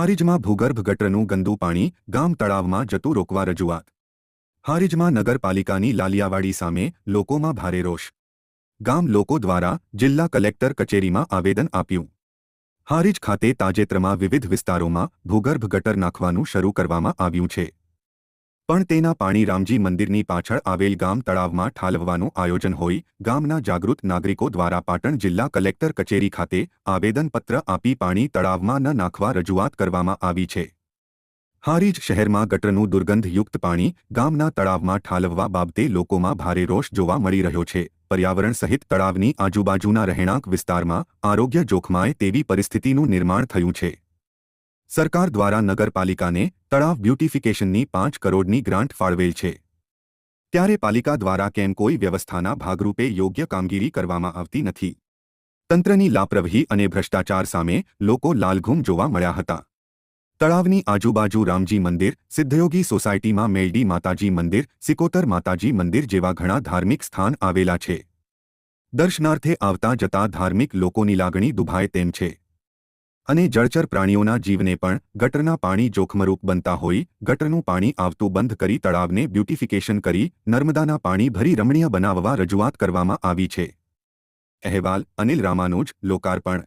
હારીજમાં ભૂગર્ભ ગટરનું ગંદુ પાણી ગામ તળાવમાં જતું રોકવા રજૂઆત. હારીજમાં નગરપાલિકાની લાલિયાવાડી સામે લોકોમાં ભારે રોષ. ગામ લોકો દ્વારા જિલ્લા કલેક્ટર કચેરીમાં આવેદન આપ્યું. હારીજ ખાતે તાજેતરમાં વિવિધ વિસ્તારોમાં ભૂગર્ભ ગટર નાખવાનું શરૂ કરવામાં આવ્યું છે. પણ તેના પાણી રામજી મંદિરની પાછળ આવેલ ગામ તળાવમાં ઠાલવવાનું આયોજન હોઈ ગામના જાગૃત નાગરિકો દ્વારા પાટણ જિલ્લા કલેક્ટર કચેરી ખાતે આવેદનપત્ર આપી પાણી તળાવમાં ન નાખવા રજૂઆત કરવામાં આવી છે. હારીજ શહેરમાં ગટરનું દુર્ગંધયુક્ત પાણી ગામના તળાવમાં ઠાલવવા બાબતે લોકોમાં ભારે રોષ જોવા મળી રહ્યો છે. પર્યાવરણ સહિત તળાવની આજુબાજુના રહેણાંક વિસ્તારમાં આરોગ્ય જોખમાય તેવી પરિસ્થિતિનું નિર્માણ થયું છે. સરકાર દ્વારા નગરપાલિકાને તળાવ બ્યુટિફિકેશનની પાંચ કરોડની ગ્રાન્ટ ફાળવેલ છે. ત્યારે પાલિકા દ્વારા કેમ કોઈ વ્યવસ્થાના ભાગરૂપે યોગ્ય કામગીરી કરવામાં આવતી નથી? તંત્રની લાપરવાહી અને ભ્રષ્ટાચાર સામે લોકો લાલઘુમ જોવા મળ્યા હતા. તળાવની આજુબાજુ રામજી મંદિર, સિદ્ધયોગી સોસાયટીમાં મેલડી માતાજી મંદિર, સિકોતર માતાજી મંદિર જેવા ઘણા ધાર્મિક સ્થાન આવેલા છે. દર્શનાર્થે આવતા જતા ધાર્મિક લોકોની લાગણી દુભાય તેમ છે. અને જળચર પ્રાણીઓના જીવને પણ ગટરના પાણી જોખમરૂપ બનતા હોઈ ગટરનું પાણી આવતું બંધ કરી તળાવને બ્યુટિફિકેશન કરી નર્મદાના પાણી ભરી રમણીય બનાવવા રજૂઆત કરવામાં આવી છે. અહેવાલ અનિલ રામાનુજ, લોકાર્પણ.